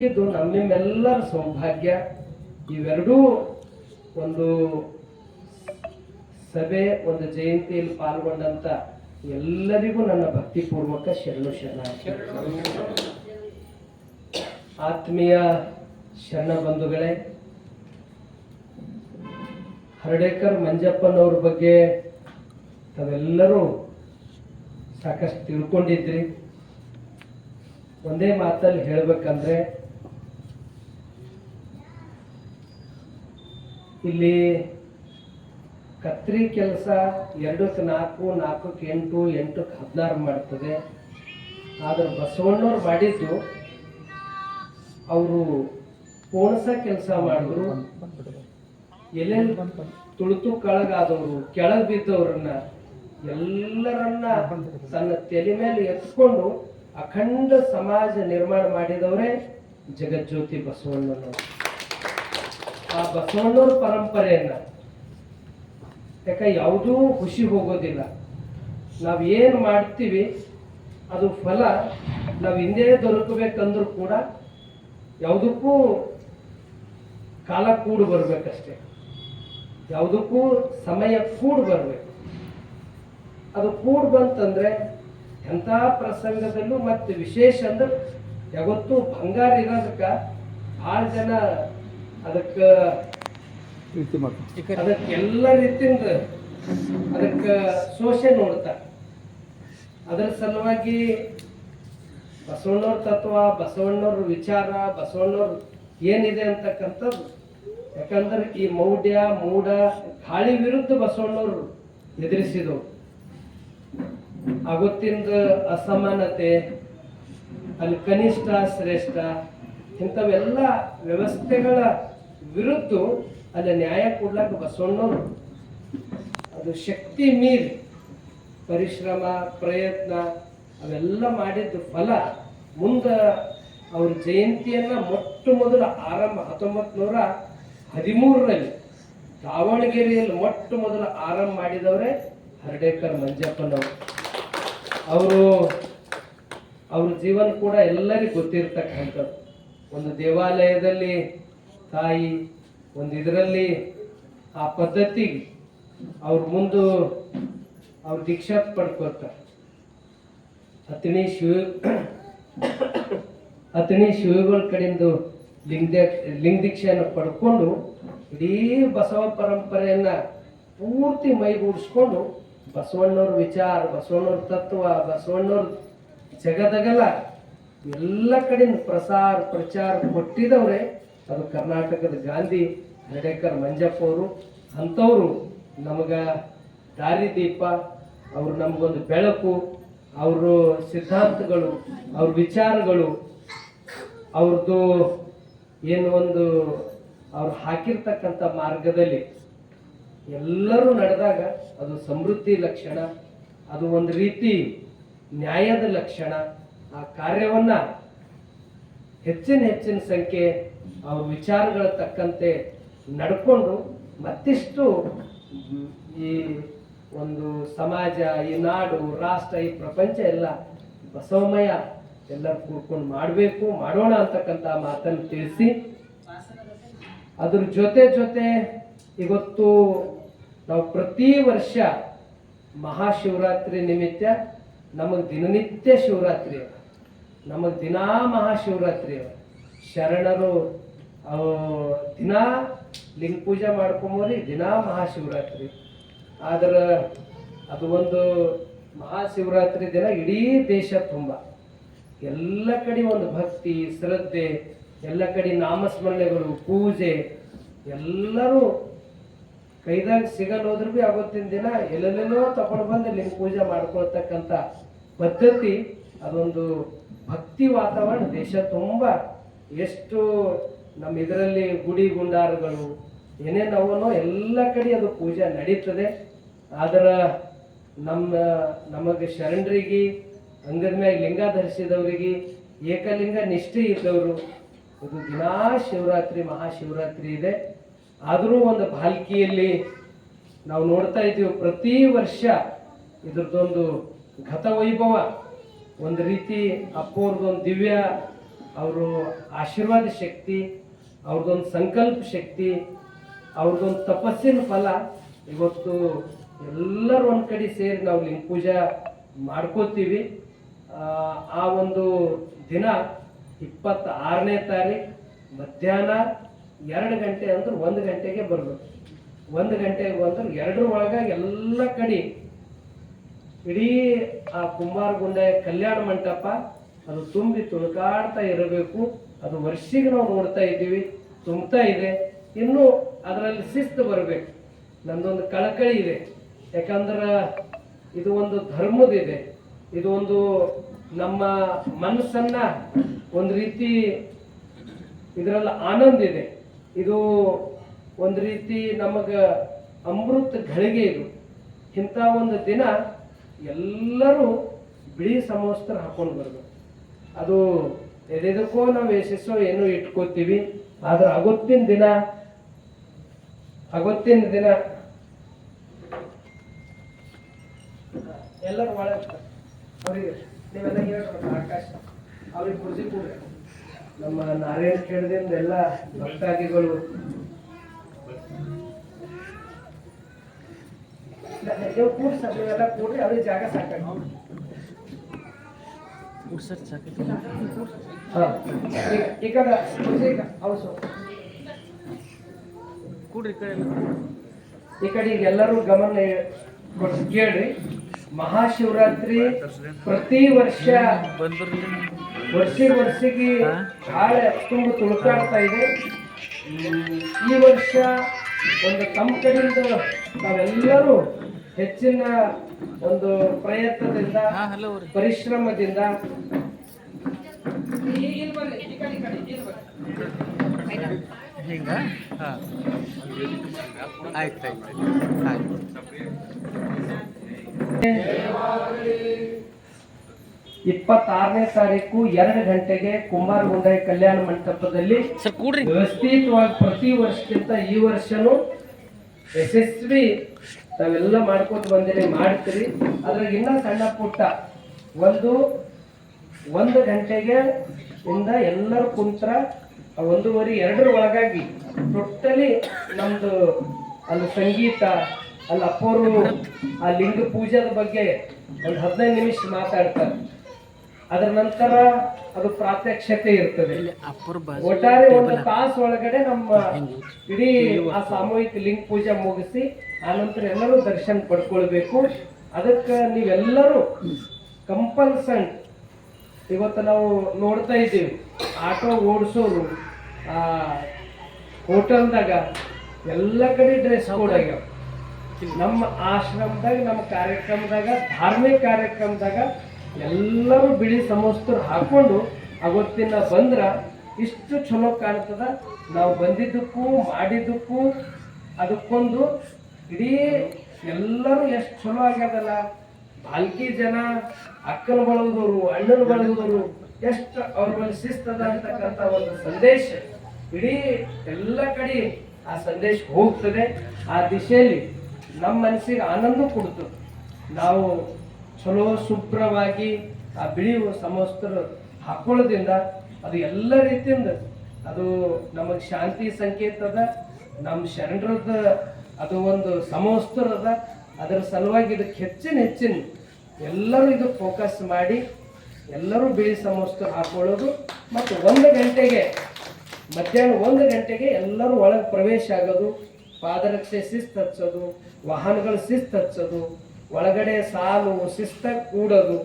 ಇದು ನಮ್ಮ ನಿಮ್ಮೆಲ್ಲರ ಸೌಭಾಗ್ಯ. ಇವೆರಡೂ ಒಂದು ಸಭೆ, ಒಂದು ಜಯಂತಿಯಲ್ಲಿ ಪಾಲ್ಗೊಂಡಂತ ಎಲ್ಲರಿಗೂ ನನ್ನ ಭಕ್ತಿಪೂರ್ವಕ ಶರಣು ಶರಣ ಆತ್ಮೀಯ ಶರಣ ಬಂಧುಗಳೇ, ಹರಡೇಕರ್ ಮಂಜಪ್ಪನವ್ರ ಬಗ್ಗೆ ತಾವೆಲ್ಲರೂ ಸಾಕಷ್ಟು ತಿಳ್ಕೊಂಡಿದ್ರಿ. ಒಂದೇ ಮಾತಲ್ಲಿ ಹೇಳ್ಬೇಕಂದ್ರೆ ಇಲ್ಲಿ ಕತ್ರಿ ಕೆಲಸ ಎರಡಕ್ಕೆ ನಾಲ್ಕು ನಾಲ್ಕಕ್ಕೆ ಎಂಟು ಎಂಟಕ್ಕೆ ಹದಿನಾರು ಮಾಡ್ತದೆ. ಆದರೆ ಬಸವಣ್ಣವ್ರು ಮಾಡಿದ್ದು ಅವರು ಪೋಣಸ ಕೆಲಸ ಮಾಡಿದ್ರು. ಎಲ್ಲೆಲ್ಲಿ ತುಳಿತು ಕಳಗಾದವರು, ಕೆಳಗೆ ಬಿದ್ದವ್ರನ್ನ ಎಲ್ಲರನ್ನ ತನ್ನ ತಲೆ ಮೇಲೆ ಎತ್ಕೊಂಡು ಅಖಂಡ ಸಮಾಜ ನಿರ್ಮಾಣ ಮಾಡಿದವರೇ ಜಗಜ್ಯೋತಿ ಬಸವಣ್ಣನವರು. ಆ ಬಸವಣ್ಣವ್ರ ಪರಂಪರೆಯನ್ನ. ಯಾಕ ಯಾವುದೂ ಖುಷಿ ಹೋಗೋದಿಲ್ಲ. ನಾವು ಏನು ಮಾಡ್ತೀವಿ, ಅದು ಫಲ ನಾವು ಹಿಂದೆ ದೊರಕಬೇಕಂದ್ರೂ ಕೂಡ ಯಾವುದಕ್ಕೂ ಕಾಲ ಕೂಡು ಬರಬೇಕಷ್ಟೇ. ಯಾವುದಕ್ಕೂ ಸಮಯ ಕೂಡು ಬರಬೇಕು. ಅದು ಕೂಡು ಬಂತಂದ್ರೆ ಎಂಥ ಪ್ರಸಂಗದಲ್ಲೂ ಮತ್ತೆ ವಿಶೇಷ ಅಂದ್ರೆ ಯಾವತ್ತೂ ಬಂಗಾರ ಇರೋದಕ್ಕೆ ಭಾಳ ಜನ ಅದಕ್ಕೆ ಅದಕ್ಕೆ ಎಲ್ಲ ರೀತಿಯಿಂದ ಅದಕ್ಕೆ ಶೋಷೆ ನೋಡ್ತಾರೆ ಅದರ ಸಲುವಾಗಿ ಬಸವಣ್ಣವ್ರ ತತ್ವ ಬಸವಣ್ಣವ್ರ ವಿಚಾರ ಬಸವಣ್ಣವ್ರ ಏನಿದೆ ಅಂತಕ್ಕಂಥದ್ದು. ಯಾಕಂದ್ರೆ ಈ ಮೌಢ್ಯ ಮೂಢ ಗಾಳಿ ವಿರುದ್ಧ ಬಸವಣ್ಣವ್ರು ಎದುರಿಸಿದವು ಆಗುತ್ತಿಂದ ಅಸಮಾನತೆ ಅಲ್ಲಿ ಕನಿಷ್ಠ ಶ್ರೇಷ್ಠ ಇಂಥವೆಲ್ಲ ವ್ಯವಸ್ಥೆಗಳ ವಿರುದ್ಧ ಅಲ್ಲಿ ನ್ಯಾಯ ಕೊಡ್ಲಕ್ಕ ಬಸವಣ್ಣವ್ರು. ಅದು ಶಕ್ತಿ ಮೀರಿ ಪರಿಶ್ರಮ, ಪ್ರಯತ್ನ ಅವೆಲ್ಲ ಮಾಡಿದ ಫಲ ಮುಂದೆ ಅವ್ರ ಜಯಂತಿಯನ್ನು ಮೊಟ್ಟ ಮೊದಲ ಆರಂಭ ಹತ್ತೊಂಬತ್ತು ನೂರ ಹದಿಮೂರರಲ್ಲಿ ದಾವಣಗೆರೆಯಲ್ಲಿ ಮೊಟ್ಟ ಮೊದಲು ಆರಂಭ ಮಾಡಿದವರೇ ಹರಡೇಕರ್ ಮಂಜಪ್ಪನವರು. ಅವರು ಅವ್ರ ಜೀವನ ಕೂಡ ಎಲ್ಲರಿಗೂ ಗೊತ್ತಿರ್ತಕ್ಕಂಥದ್ದು. ಒಂದು ದೇವಾಲಯದಲ್ಲಿ ತಾಯಿ, ಒಂದು ಇದರಲ್ಲಿ ಆ ಪದ್ಧತಿಗೆ ಅವ್ರ ಮುಂದೆ ಅವ್ರು ದೀಕ್ಷಾ ಪಡ್ಕೊಳ್ತಾರೆ ಹತ್ತನೇ ಶಿವ, ಹತ್ತನೇ ಶಿವಗಳ ಕಡೆಯಿಂದ ಲಿಂಗ ಲಿಂಗ ದೀಕ್ಷೆಯನ್ನು ಪಡ್ಕೊಂಡು ಇಡೀ ಬಸವ ಪರಂಪರೆಯನ್ನ ಪೂರ್ತಿ ಮೈಗೂಡಿಸ್ಕೊಂಡು ಬಸವಣ್ಣವ್ರ ವಿಚಾರ, ಬಸವಣ್ಣವ್ರ ತತ್ವ, ಬಸವಣ್ಣವ್ರ ಜಗದಗಲ ಎಲ್ಲ ಕಡೆಯಿಂದ ಪ್ರಸಾರ, ಪ್ರಚಾರ ಕೊಟ್ಟಿದವ್ರೆ. ಅದು ಕರ್ನಾಟಕದ ಗಾಂಧಿ ಹರ್ಡೇಕರ್ ಮಂಜಪ್ಪ ಅವರು, ಅಂಥವರು ನಮಗೆ ದಾರಿದೀಪ ಅವರು ನಮಗೊಂದು ಬೆಳಕು, ಅವರು ಸಿದ್ಧಾಂತಗಳು, ಅವ್ರ ವಿಚಾರಗಳು ಅವ್ರದ್ದು ಏನು ಒಂದು ಅವ್ರು ಹಾಕಿರ್ತಕ್ಕಂಥ ಮಾರ್ಗದಲ್ಲಿ ಎಲ್ಲರೂ ನಡೆದಾಗ ಅದು ಸಮೃದ್ಧಿ ಲಕ್ಷಣ, ಅದು ಒಂದು ರೀತಿ ನ್ಯಾಯದ ಲಕ್ಷಣ. ಆ ಕಾರ್ಯವನ್ನು ಹೆಚ್ಚಿನ ಹೆಚ್ಚಿನ ಸಂಖ್ಯೆ ಅವ್ರ ವಿಚಾರಗಳ ತಕ್ಕಂತೆ ನಡ್ಕೊಂಡು ಮತ್ತಿಷ್ಟು ಈ ಒಂದು ಸಮಾಜ, ಈ ನಾಡು ರಾಷ್ಟ್ರ, ಈ ಪ್ರಪಂಚ ಎಲ್ಲ ಬಸವಮಯ ಎಲ್ಲರೂ ಕೂಡ್ಕೊಂಡು ಮಾಡಬೇಕು, ಮಾಡೋಣ ಅಂತಕ್ಕಂಥ ಮಾತನ್ನು ತಿಳಿಸಿ. ಅದ್ರ ಜೊತೆ ಜೊತೆ ಇವತ್ತು ನಾವು ಪ್ರತಿ ವರ್ಷ ಮಹಾಶಿವರಾತ್ರಿ ನಿಮಿತ್ತ ನಮಗೆ ದಿನನಿತ್ಯ ಶಿವರಾತ್ರಿ ನಮಗೆ ದಿನಾ ಮಹಾಶಿವರಾತ್ರಿ ಶರಣರು ದಿನಾ ಲಿಂಗ ಪೂಜೆ ಮಾಡ್ಕೊಂಬರಿ ದಿನಾ ಮಹಾಶಿವರಾತ್ರಿ. ಆದ್ರೆ ಅದು ಒಂದು ಮಹಾಶಿವರಾತ್ರಿ ದಿನ ಇಡೀ ದೇಶ ತುಂಬ. ಎಲ್ಲ ಕಡೆ ಒಂದು ಭಕ್ತಿ, ಶ್ರದ್ಧೆ, ಎಲ್ಲ ಕಡೆ ನಾಮಸ್ಮರಣೆಗಳು, ಪೂಜೆ, ಎಲ್ಲರೂ ಕೈದಾಗ ಸಿಗಲ್ ಹೋದ್ರು ಭೀ ಅವತ್ತಿನ ದಿನ ಎಲ್ಲೆಲ್ಲೋ ತಗೊಂಡು ಬಂದು ಲಿಂಗ ಪೂಜೆ ಮಾಡ್ಕೊಳ್ತಕ್ಕಂಥ ಪದ್ಧತಿ, ಅದೊಂದು ಭಕ್ತಿ ವಾತಾವರಣ ದೇಶ ತುಂಬ. ಎಷ್ಟು ನಮ್ಮ ಇದರಲ್ಲಿ ಗುಡಿ ಗುಂಡಾರಗಳು, ಏನೇನು ಎಲ್ಲ ಕಡೆ ಅದು ಪೂಜೆ ನಡೀತದೆ. ಆದ್ರೆ ನಮ್ಮ, ನಮಗೆ ಶರಣರಿಗೆ, ಅಂಗದ ಮ್ಯಾಗ ಲಿಂಗ ಧರಿಸಿದವರಿಗೆ ಏಕಲಿಂಗ ನಿಷ್ಠೆ ಇದ್ದವರು ಇದು ದಿನಾ ಶಿವರಾತ್ರಿ ಮಹಾಶಿವರಾತ್ರಿ ಇದೆ. ಆದರೂ ಒಂದು ಬಾಲ್ಕಿಯಲ್ಲಿ ನಾವು ನೋಡ್ತಾ ಇದ್ದೀವಿ, ಪ್ರತಿ ವರ್ಷ ಇದ್ರದ್ದೊಂದು ಗತವೈಭವ ಒಂದು ರೀತಿ ಅಪ್ಪೋರ್ದೊಂದು ದಿವ್ಯ, ಅವರು ಆಶೀರ್ವಾದ ಶಕ್ತಿ ಅವ್ರದ್ದೊಂದು ಸಂಕಲ್ಪ ಶಕ್ತಿ ಅವ್ರದ್ದೊಂದು ತಪಸ್ಸಿನ ಫಲ ಇವತ್ತು ಎಲ್ಲರೂ ಒಂದು ಕಡೆ ಸೇರಿ ನಾವು ಲಿಂಗ ಪೂಜಾ ಮಾಡ್ಕೋತೀವಿ. ಆ, ಒಂದು ದಿನ ಇಪ್ಪತ್ತ ಆರನೇ ತಾರೀಕು ಮಧ್ಯಾಹ್ನ ಎರಡು ಗಂಟೆ ಅಂದ್ರೆ ಒಂದು ಗಂಟೆಗೆ ಬರಬೇಕು. ಒಂದು ಗಂಟೆಗೆ ಬಂದ್ರೆ ಎರಡರ ಒಳಗ ಎಲ್ಲ ಕಡೆ ಇಡೀ ಆ ಕುಂಬಾರಗುಂಡೆ ಕಲ್ಯಾಣ ಮಂಟಪ ಅದು ತುಂಬಿ ತುಳುಕಾಡ್ತಾ ಇರಬೇಕು. ಅದು ವರ್ಷಿಗೆ ನಾವು ನೋಡ್ತಾ ಇದ್ದೀವಿ, ತುಂಬ್ತಾ ಇದೆ. ಇನ್ನು ಅದರಲ್ಲಿ ಶಿಸ್ತು ಬರಬೇಕು. ನಂದೊಂದು ಕಳಕಳಿ ಇದೆ. ಯಾಕಂದ್ರೆ ಇದು ಒಂದು ಧರ್ಮದಿದೆ ಇದು ಒಂದು ನಮ್ಮ ಮನಸ್ಸನ್ನ ಒಂದು ರೀತಿ ಇದರಲ್ಲಿ ಆನಂದ ಇದೆ. ಇದು ಒಂದು ರೀತಿ ನಮಗೆ ಅಮೃತ ಘಳಿಗೆ ಇದು. ಇಂಥ ಒಂದು ದಿನ ಎಲ್ಲರೂ ಬಿಳಿ ಸಮವಸ್ತ್ರ ಹಾಕೊಂಡು ಬರಬೇಕು. ಅದು ಎದೆದಕ್ಕೋ ನಾವು ಯಶಸ್ಸು ಏನು ಇಟ್ಕೋತೀವಿ. ಆದ್ರೆ ಅವತ್ತಿನ ದಿನ ಅವತ್ತಿನ ದಿನ ಎಲ್ಲರೂ ಒಳ ಅವರಿಗೆ ನೀವೆಲ್ಲ ಹೇಳ್ಬೇಕು, ಆಕಾಶ ಅವ್ರಿಗೆ ಕುರ್ಸಿ ಕೂಡ ನಮ್ಮ ನಾರಾಯಣ ಕೇಳದಿಂದ ಎಲ್ಲ ಭಕ್ತಾದಿಗಳು. ಕೂಡ್ರಿ ಸರ್ ನೀವೆಲ್ಲ ಕೂಡ್ರಿ ಅವ್ರಿಗೆ ಜಾಗ ಸಾಕಾಗಿ ಈಗ ಹೌದು ಕೂಡ್ರಿ ಕಡೆ ಈ ಕಡೆ ಈಗ ಎಲ್ಲರೂ ಗಮನ ಕೊಟ್ಟು ಕೇಳ್ರಿ. ಮಹಾಶಿವರಾತ್ರಿ ಪ್ರತಿ ವರ್ಷ ವರ್ಷ ವರ್ಷಕ್ಕೆ ಬಹಳ ತುಂಬ ತುಳುಕಾಡ್ತಾ ಇದೆ. ಈ ವರ್ಷ ಒಂದು ತಮ್ಮ ಕಡೆಯಿಂದ ನಾವೆಲ್ಲರೂ ಹೆಚ್ಚಿನ ಒಂದು ಪ್ರಯತ್ನದಿಂದ ಪರಿಶ್ರಮದಿಂದ. ಹಿಂಗ? ಆಯ್ತು ಆಯ್ತು ಇಪ್ಪತ್ತಾರನೇ ತಾರೀಕು ಎರಡು ಗಂಟೆಗೆ ಕುಮಾರ ಗುಂಡಾಯಿ ಕಲ್ಯಾಣ ಮಂಟಪದಲ್ಲಿ ವ್ಯವಸ್ಥಿತವಾಗಿ ಪ್ರತಿ ವರ್ಷಕ್ಕಿಂತ ಈ ವರ್ಷನೂ ಯಶಸ್ವಿ ತಾವೆಲ್ಲ ಮಾಡ್ಕೊಂಡು ಬಂದಿರಿ ಮಾಡ್ತೀರಿ. ಅದ್ರಾಗ ಇನ್ನೂ ಸಣ್ಣ ಪುಟ್ಟ ಒಂದು ಒಂದು ಗಂಟೆಗೆ ಇಂದ ಎಲ್ಲರೂ ಕುಂತ್ರ ಆ ಒಂದೂವರೆ ಎರಡರ ಒಳಗಾಗಿ ಟೋಟಲಿ ನಮ್ದು ಅಲ್ಲಿ ಸಂಗೀತ ಅಲ್ಲಿ ಅಪ್ಪೋರು ಆ ಲಿಂಗ ಪೂಜಾದ ಬಗ್ಗೆ ಒಂದು ಹದಿನೈದು ನಿಮಿಷ ಮಾತಾಡ್ತಾರೆ. ಅದರ ನಂತರ ಅದು ಪ್ರಾತ್ಯಕ್ಷತೆ ಇರ್ತದೆ. ಒಟ್ಟಾರೆ ಒಂದು ತಾಸು ಒಳಗಡೆ ನಮ್ಮ ಇಡೀ ಆ ಸಾಮೂಹಿಕ ಲಿಂಗ ಪೂಜೆ ಮುಗಿಸಿ ಆನಂತರ ಎಲ್ಲರೂ ದರ್ಶನ ಪಡ್ಕೊಳ್ಬೇಕು. ಅದಕ್ಕೆ ನೀವೆಲ್ಲರೂ ಕಂಪಲ್ಸನ್ ಇವತ್ತು ನಾವು ನೋಡ್ತಾ ಇದ್ದೀವಿ. ಆಟೋ ಓಡಿಸೋರು ಆ ಹೋಟೆಲ್ದಾಗ ಎಲ್ಲ ಕಡೆ ಡ್ರೆಸ್ ಕೋಡ್ ಆಗ್ಯಾವ. ನಮ್ಮ ಆಶ್ರಮದಾಗ ನಮ್ಮ ಕಾರ್ಯಕ್ರಮದಾಗ ಧಾರ್ಮಿಕ ಕಾರ್ಯಕ್ರಮದಾಗ ಎಲ್ಲರೂ ಬಿಳಿ ಸಮಸ್ತರು ಹಾಕೊಂಡು ಅವತ್ತಿನ ಬಂದ್ರ ಇಷ್ಟು ಚಲೋ ಕಾಣ್ತದ. ನಾವು ಬಂದಿದ್ದಕ್ಕೂ ಮಾಡಿದ್ದಕ್ಕೂ ಅದಕ್ಕೊಂದು ಇಡೀ ಎಲ್ಲರೂ ಎಷ್ಟು ಚಲೋ ಆಗ್ಯದಲ್ಲ? ಬಾಲ್ಕಿ ಜನ, ಅಕ್ಕನ ಬಳಗದವರು, ಅಣ್ಣನ ಬಳಗದವರು, ಎಷ್ಟು ಅವ್ರ ಮೇಲೆ ಶಿಸ್ತದ ಅಂತಕ್ಕಂಥ ಒಂದು ಸಂದೇಶ ಇಡೀ ಎಲ್ಲ ಕಡೆ ಆ ಸಂದೇಶ ಹೋಗ್ತದೆ. ಆ ದಿಶೆಯಲ್ಲಿ ನಮ್ಮ ಮನಸ್ಸಿಗೆ ಆನಂದ ಕೊಡ್ತು ನಾವು ಚಲೋ ಶುಭ್ರವಾಗಿ ಆ ಬಿಳಿ ಸಮಸ್ತರು ಹಾಕೊಳ್ಳೋದ್ರಿಂದ ಅದು ಎಲ್ಲ ರೀತಿಯಿಂದ ಅದು ನಮಗೆ ಶಾಂತಿ ಸಂಕೇತದ ನಮ್ಮ ಶರಣರದ ಅದು ಒಂದು ಸಮವಸ್ತ್ರ ಅದ ಅದರ ಸಲುವಾಗಿ ಇದಕ್ಕೆ ಹೆಚ್ಚಿನ ಹೆಚ್ಚಿನ ಎಲ್ಲರೂ ಇದು ಫೋಕಸ್ ಮಾಡಿ, ಎಲ್ಲರೂ ಬಿಳಿ ಸಮವಸ್ತ್ರ ಹಾಕೊಳ್ಳೋದು ಮತ್ತು ಒಂದು ಗಂಟೆಗೆ, ಮಧ್ಯಾಹ್ನ ಒಂದು ಗಂಟೆಗೆ ಎಲ್ಲರೂ ಒಳಗೆ ಪ್ರವೇಶ ಆಗೋದು, ಪಾದರಕ್ಷೆ ಶಿಸ್ತು ಹಚ್ಚೋದು, ವಾಹನಗಳು ಶಿಸ್ತು ಹಚ್ಚೋದು, ಒಳಗಡೆ ಸಾಲು ಶಿಸ್ತಾಗಿ ಕೂಡೋದು.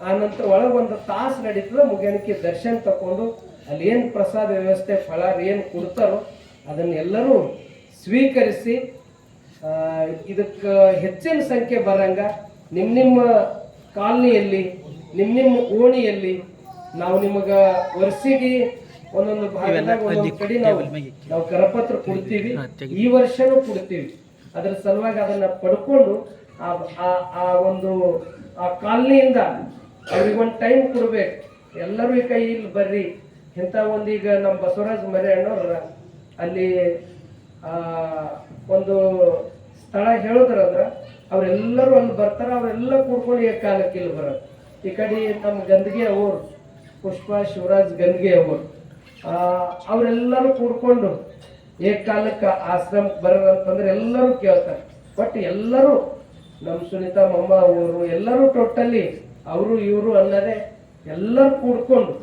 ಆನಂತರ ನಂತರ ಒಳಗೆ ಒಂದು ತಾಸು ನಡೀತದೆ ಮುಗಿಯನಕ್ಕೆ ದರ್ಶನ ತಗೊಂಡು ಅಲ್ಲಿ ಏನು ಪ್ರಸಾದ ವ್ಯವಸ್ಥೆ ಫಲಾರ ಏನು ಕೊಡ್ತಾರೋ ಅದನ್ನೆಲ್ಲರೂ ಸ್ವೀಕರಿಸಿ ಇದಕ್ಕೆ ಹೆಚ್ಚಿನ ಸಂಖ್ಯೆ ಬರಂಗ ನಿಮ್ಮ ನಿಮ್ಮ ಕಾಲನಿಯಲ್ಲಿ ನಿಮ್ಮ ನಿಮ್ಮ ಓಣಿಯಲ್ಲಿ ನಾವು ನಿಮಗೆ ವರ್ಷಿಗೆ ಒಂದೊಂದು ಭಾಗದಾಗ ಒಂದೊಂದು ಕಡೆ ನಾವು ನಾವು ಕರಪತ್ರ ಕೊಡ್ತೀವಿ. ಈ ವರ್ಷನೂ ಕೊಡ್ತೀವಿ. ಅದರ ಸಲುವಾಗಿ ಅದನ್ನ ಪಡ್ಕೊಂಡು ಆ ಒಂದು ಆ ಕಾಲನಿಯಿಂದ ಅವ್ರಿಗೆ ಒಂದು ಟೈಮ್ ಕೊಡ್ಬೇಕು. ಎಲ್ಲರೂ ಈ ಕೈ ಇಲ್ಲಿ ಬರ್ರಿ. ಇಂಥ ಒಂದೀಗ ನಮ್ಮ ಬಸವರಾಜ ಮರೆ ಅಣ್ಣವ್ರ ಅಲ್ಲಿ ಒಂದು ಸ್ಥಳ ಹೇಳಿದ್ರಂದ್ರ ಅವರೆಲ್ಲರೂ ಅಲ್ಲಿ ಬರ್ತಾರೆ, ಅವರೆಲ್ಲ ಕೂಡ್ಕೊಂಡು ಈ ಕಾಲಕ್ಕೆ ಇಲ್ಲಿ ಬರೋದು. ಈ ಕಡೆ ನಮ್ಮ ಗಂದಗಿ ಅವರು, ಪುಷ್ಪ ಶಿವರಾಜ್ ಗಂದಗಿ ಅವರು ಅವರೆಲ್ಲರೂ ಕೂಡ್ಕೊಂಡು ಏಕಾಲಕ್ಕೆ ಆಶ್ರಮಕ್ಕೆ ಬರೋದಂತಂದ್ರೆ ಎಲ್ಲರೂ ಕೇಳ್ತಾರೆ. ಬಟ್ ಎಲ್ಲರೂ ನಮ್ಮ ಸುನೀತಾ, ಮಮ್ಮ ಅವರು ಎಲ್ಲರೂ ಟೋಟಲಿ ಅವರು, ಇವರು ಅನ್ನದೇ ಎಲ್ಲರೂ ಕೂಡ್ಕೊಂಡು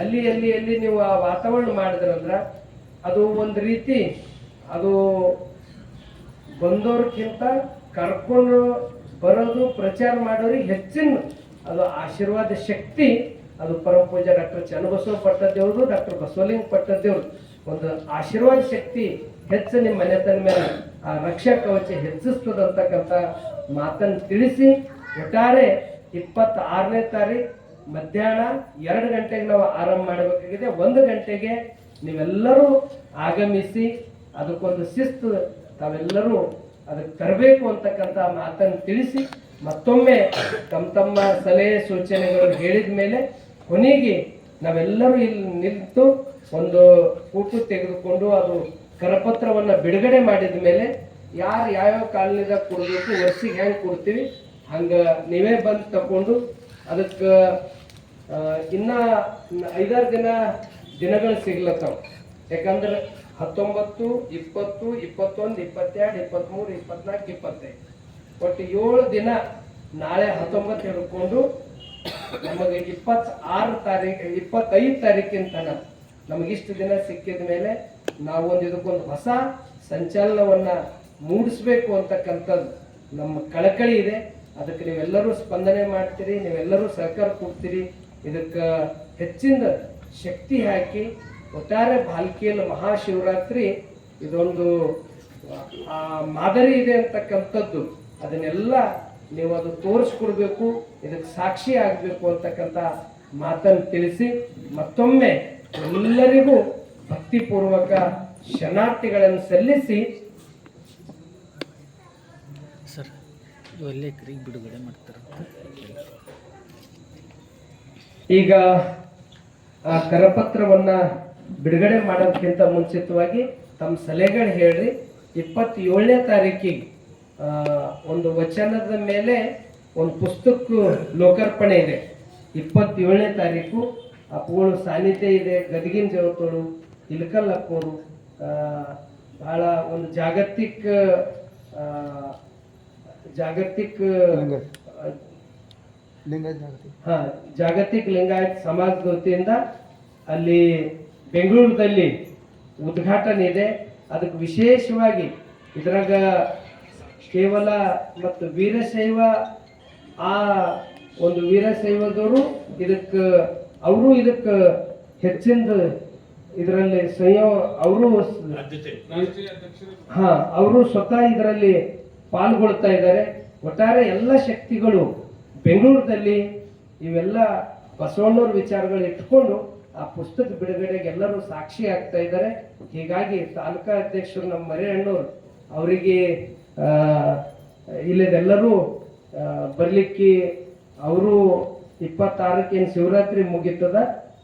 ಅಲ್ಲಿ ಅಲ್ಲಿ ಅಲ್ಲಿ ನೀವು ಆ ವಾತಾವರಣ ಮಾಡಿದ್ರಂದ್ರೆ ಅದು ಒಂದು ರೀತಿ ಅದು ಬಂದವ್ರಕ್ಕಿಂತ ಕರ್ಕೊಂಡು ಬರೋದು ಪ್ರಚಾರ ಮಾಡೋರಿಗೆ ಹೆಚ್ಚಿನ ಅದು ಆಶೀರ್ವಾದ ಶಕ್ತಿ, ಅದು ಪರಮ ಪೂಜಾ ಡಾಕ್ಟರ್ ಚನ್ನಬಸವ ಪಟ್ಟದೇವ್ರದು ಡಾಕ್ಟರ್ ಬಸವಲಿಂಗ ಪಟ್ಟದೇವ್ರು ಒಂದು ಆಶೀರ್ವಾದ ಶಕ್ತಿ ಹೆಚ್ಚು ನಿಮ್ಮ ಮನೆತನ ಮೇಲೆ ಆ ರಕ್ಷಾ ಕವಚ ಹೆಚ್ಚಿಸ್ತದೆ ಅಂತಕ್ಕಂಥ ಮಾತನ್ನು ತಿಳಿಸಿ. ಒಟ್ಟಾರೆ ಇಪ್ಪತ್ತಾರನೇ ತಾರೀಕು ಮಧ್ಯಾಹ್ನ ಎರಡು ಗಂಟೆಗೆ ನಾವು ಆರಂಭ ಮಾಡಬೇಕಾಗಿದೆ. ಒಂದು ಗಂಟೆಗೆ ನೀವೆಲ್ಲರೂ ಆಗಮಿಸಿ ಅದಕ್ಕೊಂದು ಶಿಸ್ತು ತಾವೆಲ್ಲರೂ ಅದಕ್ಕೆ ತರಬೇಕು ಅಂತಕ್ಕಂಥ ಮಾತನ್ನು ತಿಳಿಸಿ, ಮತ್ತೊಮ್ಮೆ ತಮ್ಮ ತಮ್ಮ ಸಲಹೆ ಸೂಚನೆಗಳನ್ನು ಹೇಳಿದ ಮೇಲೆ ಕೊನೆಗೆ ನಾವೆಲ್ಲರೂ ಇಲ್ಲಿ ನಿಂತು ಒಂದು ಫೋಟೋ ತೆಗೆದುಕೊಂಡು ಅದು ಕರಪತ್ರವನ್ನು ಬಿಡುಗಡೆ ಮಾಡಿದ ಮೇಲೆ ಯಾರು ಯಾವ್ಯಾವ ಕಾಲನಿದಾಗ ಕೊಡಬೇಕು ವರ್ಷಿಗೆ ಹೆಂಗೆ ಕೊಡ್ತೀವಿ, ಹಂಗೆ ನೀವೇ ಬಂದು ತಗೊಂಡು ಅದಕ್ಕೆ ಇನ್ನ ಐದಾರು ದಿನ ದಿನಗಳು ಸಿಗ್ಲತ್ತಾವ. ಯಾಕಂದ್ರೆ ಹತ್ತೊಂಬತ್ತು, ಇಪ್ಪತ್ತು, ಇಪ್ಪತ್ತೊಂದು, ಇಪ್ಪತ್ತೆರಡು ಇಪ್ಪತ್ತ್ಮೂರು ಇಪ್ಪತ್ನಾಲ್ಕು, ಇಪ್ಪತ್ತೈದು. ಒಟ್ಟು ಏಳು ದಿನ ನಾಳೆ ಹತ್ತೊಂಬತ್ತು ಹಿಡ್ಕೊಂಡು ನಮಗೆ ಇಪ್ಪತ್ತಾರು ತಾರೀಕು ಇಪ್ಪತ್ತೈದು ತಾರೀಕಿನ ತನಕ ನಮಗಿಷ್ಟು ದಿನ ಸಿಕ್ಕಿದ ಮೇಲೆ ನಾವೊಂದು ಇದಕ್ಕೊಂದು ಹೊಸ ಸಂಚಲನವನ್ನ ಮೂಡಿಸ್ಬೇಕು ಅಂತಕ್ಕಂಥದ್ದು ನಮ್ಮ ಕಳಕಳಿ ಇದೆ. ಅದಕ್ಕೆ ನೀವೆಲ್ಲರೂ ಸ್ಪಂದನೆ ಮಾಡ್ತೀರಿ, ನೀವೆಲ್ಲರೂ ಸಹಕಾರ ಕೊಡ್ತೀರಿ. ಇದಕ್ಕೆ ಹೆಚ್ಚಿನ ಶಕ್ತಿ ಹಾಕಿ ಒಟ್ಟಾರೆ ಭಾಲ್ಕಿಯಲ್ಲಿ ಮಹಾಶಿವರಾತ್ರಿ ಇದೊಂದು ಆ ಮಾದರಿ ಇದೆ ಅಂತಕ್ಕಂಥದ್ದು. ಅದನ್ನೆಲ್ಲ ನೀವು ಅದು ತೋರಿಸ್ಕೊಡ್ಬೇಕು ಇದಕ್ಕೆ ಸಾಕ್ಷಿ ಆಗಬೇಕು ಅಂತಕ್ಕಂಥ ಮಾತನ್ನು ತಿಳಿಸಿ ಮತ್ತೊಮ್ಮೆ ಎಲ್ಲರಿಗೂ ಭಕ್ತಿಪೂರ್ವಕ ಶರಣಾರ್ಥಿಗಳನ್ನು ಸಲ್ಲಿಸಿ. ಸರ್ ಇವೆಲ್ಲೇ ಬಿಡುಗಡೆ ಮಾಡ್ತಾರೆ ಈಗ ಆ ಕರಪತ್ರವನ್ನ ಬಿಡುಗಡೆ ಮಾಡೋದಕ್ಕಿಂತ ಮುಂಚಿತವಾಗಿ ತಮ್ಮ ಸಲಹೆಗಳು ಹೇಳ್ರಿ. ಇಪ್ಪತ್ತೇಳನೇ ತಾರೀಕಿಗೆ ಒಂದು ವಚನದ ಮೇಲೆ ಒಂದು ಪುಸ್ತಕ ಲೋಕಾರ್ಪಣೆ ಇದೆ. ಇಪ್ಪತ್ತೇಳನೇ ತಾರೀಕು ಅಪ್ಪುಗಳು ಸಾನ್ನಿಧ್ಯ ಇದೆ ಗದಗಿನ ಜವತೋಳು ಇಲ್ಕಲ್ ಅಪ್ಪೋರು ಬಹಳ ಒಂದು ಜಾಗತಿಕ ಜಾಗತಿಕ ಹಾ ಜಾಗತಿಕ ಲಿಂಗಾಯತ್ ಸಮಾಜದ ವತಿಯಿಂದ ಅಲ್ಲಿ ಬೆಂಗಳೂರಲ್ಲಿ ಉದ್ಘಾಟನೆ ಇದೆ. ಅದಕ್ಕೆ ವಿಶೇಷವಾಗಿ ಇದ್ರಾಗ ಕೇವಲ ಮತ್ತು ವೀರಶೈವ ಆ ಒಂದು ವೀರಶೈವದವರು ಇದಕ್ಕೆ ಅವರು ಇದಕ್ಕೆ ಹೆಚ್ಚಿನ ಇದರಲ್ಲಿ ಸಂಯೋ ಅವರು ಹಾ ಅವರು ಸ್ವತಃ ಇದರಲ್ಲಿ ಪಾಲ್ಗೊಳ್ತಾ ಇದ್ದಾರೆ. ಒಟ್ಟಾರೆ ಎಲ್ಲ ಶಕ್ತಿಗಳು ಬೆಂಗಳೂರಿನಲ್ಲಿ ಇವೆಲ್ಲ ಬಸವಣ್ಣವ್ರ ವಿಚಾರಗಳು ಇಟ್ಕೊಂಡು ಆ ಪುಸ್ತಕ ಬಿಡುಗಡೆಗೆ ಎಲ್ಲರೂ ಸಾಕ್ಷಿ ಆಗ್ತಾ ಇದ್ದಾರೆ. ಹೀಗಾಗಿ ತಾಲೂಕಾ ಅಧ್ಯಕ್ಷರು ನಮ್ಮ ಮರಿಯಣ್ಣವ್ರು ಅವರಿಗೆ ಇಲ್ಲದೆಲ್ಲರೂ ಬರಲಿಕ್ಕೆ ಅವರು ಇಪ್ಪತ್ತಾರಕ್ಕೇನು ಶಿವರಾತ್ರಿ ಮುಗೀತದ,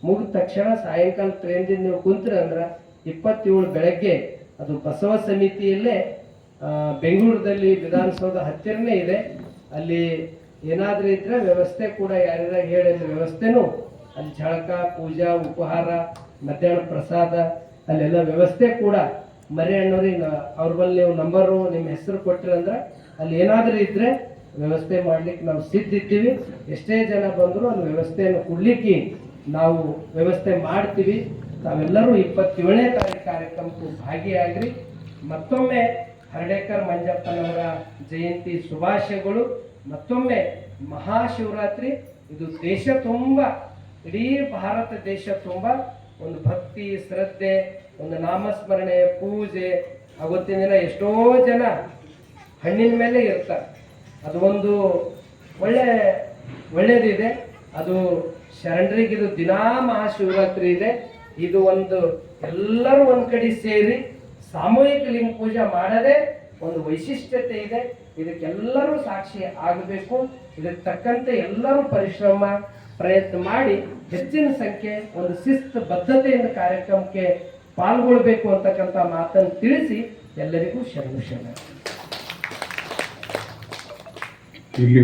ಮುಗಿದ ತಕ್ಷಣ ಸಾಯಂಕಾಲ ಟ್ರೈನ್ದಿಂದ ನೀವು ಕುಂತ್ರಿ ಅಂದ್ರೆ ಇಪ್ಪತ್ತೇಳು ಬೆಳಗ್ಗೆ ಅದು ಬಸವ ಸಮಿತಿಯಲ್ಲೇ ಬೆಂಗಳೂರದಲ್ಲಿ ವಿಧಾನಸೌಧ ಹತ್ತಿರನೇ ಇದೆ. ಅಲ್ಲಿ ಏನಾದ್ರೂ ಇದ್ರೆ ವ್ಯವಸ್ಥೆ ಕೂಡ ಯಾರ್ಯಾರ ಹೇಳಿದ ವ್ಯವಸ್ಥೆನೂ ಅಲ್ಲಿ ಝಳಕ, ಪೂಜಾ, ಉಪಹಾರ, ಮಧ್ಯಾಹ್ನ ಪ್ರಸಾದ, ಅಲ್ಲೆಲ್ಲ ವ್ಯವಸ್ಥೆ ಕೂಡ ಮರಿ ಅಣ್ಣವ್ರಿಗೆ ಅವ್ರ ಬಳಿ ನೀವು ನಂಬರು ನಿಮ್ಮ ಹೆಸರು ಕೊಟ್ಟಿರಿ ಅಂದ್ರೆ ಅಲ್ಲಿ ಏನಾದರೂ ಇದ್ರೆ ವ್ಯವಸ್ಥೆ ಮಾಡ್ಲಿಕ್ಕೆ ನಾವು ಸಿದ್ಧ ಇದ್ದೀವಿ. ಎಷ್ಟೇ ಜನ ಬಂದರೂ ಅಲ್ಲಿ ವ್ಯವಸ್ಥೆಯನ್ನು ಕೊಡ್ಲಿಕ್ಕೆ ನಾವು ವ್ಯವಸ್ಥೆ ಮಾಡ್ತೀವಿ. ತಾವೆಲ್ಲರೂ ಇಪ್ಪತ್ತೇಳನೇ ತಾರೀಕು ಕಾರ್ಯಕ್ರಮಕ್ಕೂ ಭಾಗಿಯಾಗ್ರಿ. ಮತ್ತೊಮ್ಮೆ ಹರಡೇಕರ್ ಮಂಜಪ್ಪನವರ ಜಯಂತಿ ಶುಭಾಶಯಗಳು. ಮತ್ತೊಮ್ಮೆ ಮಹಾಶಿವರಾತ್ರಿ. ಇದು ದೇಶ ತುಂಬ ಇಡೀ ಭಾರತ ದೇಶ ತುಂಬ ಒಂದು ಭಕ್ತಿ, ಶ್ರದ್ಧೆ, ಒಂದು ನಾಮಸ್ಮರಣೆ, ಪೂಜೆ ಅವತ್ತಿನ ದಿನ ಎಷ್ಟೋ ಜನ ಹಣ್ಣಿನ ಮೇಲೆ ಇರ್ತಾರೆ. ಅದು ಒಂದು ಒಳ್ಳೆ ಒಳ್ಳೆಯದಿದೆ ಅದು ಶರಣರಿಗೆ ಇದು ದಿನಾ ಮಹಾಶಿವರಾತ್ರಿ ಇದೆ. ಇದು ಒಂದು ಎಲ್ಲರೂ ಒಂದು ಕಡೆ ಸೇರಿ ಸಾಮೂಹಿಕ ಲಿಂಗ ಪೂಜೆ ಮಾಡದೆ ಒಂದು ವೈಶಿಷ್ಟ್ಯತೆ ಇದೆ. ಇದಕ್ಕೆಲ್ಲರೂ ಸಾಕ್ಷಿ ಆಗಬೇಕು. ಇದಕ್ಕೆ ತಕ್ಕಂತೆ ಎಲ್ಲರೂ ಪರಿಶ್ರಮ ಪ್ರಯತ್ನ ಮಾಡಿ ಹೆಚ್ಚಿನ ಸಂಖ್ಯೆ ಒಂದು ಶಿಸ್ತು, ಬದ್ಧತೆಯಿಂದ ಕಾರ್ಯಕ್ರಮಕ್ಕೆ ಪಾಲ್ಗೊಳ್ಬೇಕು ಅಂತಕ್ಕಂಥ ಮಾತನ್ನು ತಿಳಿಸಿ ಎಲ್ಲರಿಗೂ ಶರಣ ಶರಣ.